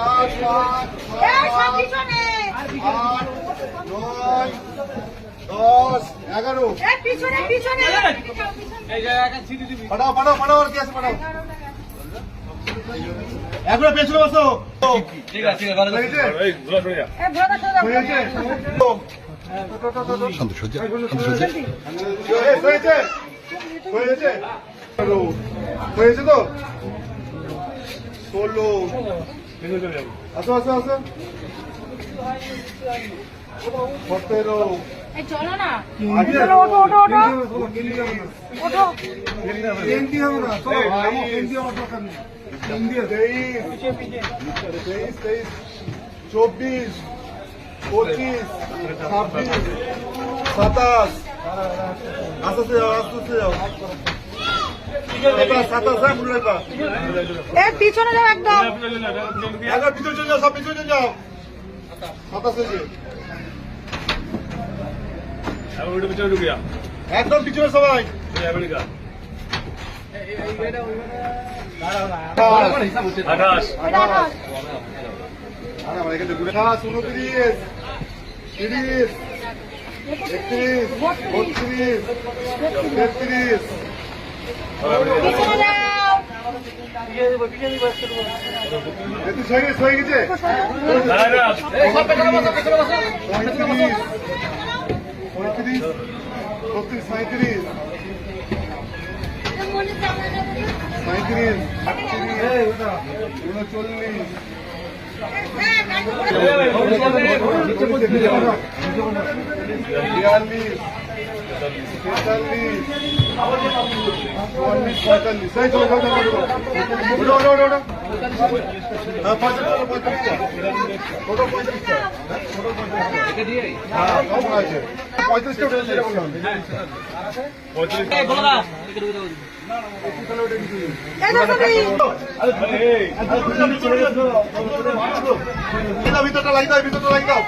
আট নয় দশ এগারো পাঠাও পাঠাও পাঠাও আর কি আছে পাঠাও একবার পেছনে বসো ঠিক আছে ঠিক আছে শান্ত সজ্জা শান্ত সজ্জা হয়েছে হয়েছে তো ষোলো। আসো আসো আসো। সতেরো। চলো না। ওঠো ওঠো ওঠো। ওঠো। হিন্দি হবে না চলো আমার দরকার নেই। হিন্দি তেইশ তেইশ তেইশ। চব্বিশ পঁচিশ ছাব্বিশ সাতাশ। আস্তে আস্তে যাও আস্তে আস্তে যাও। এই পিছনে যাও একদম। একদম পিছনে সবাই। আঠাশ উনত্রিশ তিরিশ একত্রিশ বত্রিশ তেত্রিশ পঁয়ত্রিশ ছত্রিশ সাঁত্রিশ সাঁত্রিশ আটত্রিশ উনচল্লিশ বিয়াল্লিশ চুয়াল্লিশ পঁয়তাল্লিশ এই চলো ওটো ওটো ওটো পঁয়তাল্লিশ ওটো ওটো পঁয়তাল্লিশ পঁয়ত্রিশটা তুমি। ভিতরটা লাগিয়ে